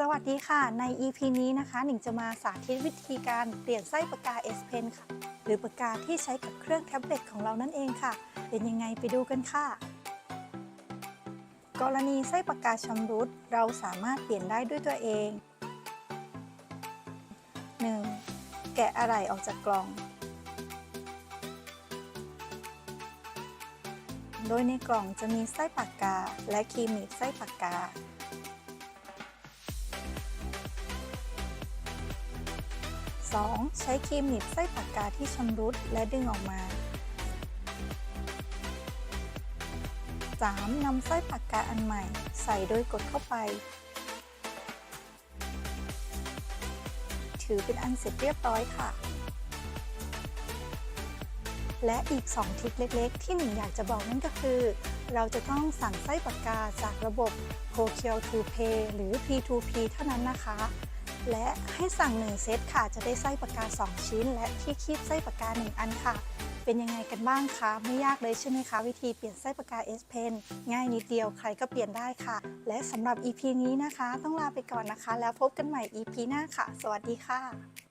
สวัสดีค่ะ ใน EP นี้นะคะหนิงจะมาสาธิตวิธีการเปลี่ยนไส้ปากกา S Pen ค่ะ หรือปากกาที่ใช้กับเครื่องแท็บเล็ตของเรานั่นเองค่ะ เป็นยังไงไปดูกันค่ะ กรณีไส้ปากกาชำรุดเราสามารถเปลี่ยนได้ด้วยตัวเอง 1. แกะอะไหล่ออกจากกล่อง โดยในกล่องจะมีไส้ปากกาและครีมหนีบไส้ปากกา 2. ใช้ครีมหนีบไส้ปากกาที่ชำรุดและดึงออกมา 3. นำไส้ปากกาอันใหม่ ใส่โดยกดเข้าไป ถือเป็นอันเสร็จเรียบร้อยค่ะ และอีก 2 ทิปเล็กๆ ที่หนึ่งอยากจะบอกนั่นก็คือ เราจะต้องสั่งไส้ปากกาจากระบบ p o k i o to Pay หรือ P2P เท่านั้นนะคะ และให้สั่ง 1 เซตค่ะ จะได้ไส้ปากกา 2 ชิ้น และที่คีบไส้ปากกา 1 อันค่ะ เป็นยังไงกันบ้างคะ ไม่ยากเลยใช่ไหมคะ วิธีเปลี่ยนไส้ปากกา S Pen ง่ายนิดเดียวใครก็เปลี่ยนได้ค่ะ และสำหรับ EP นี้นะคะ ต้องลาไปก่อนนะคะ แล้วพบกันใหม่ EP หน้าค่ะ สวัสดีค่ะ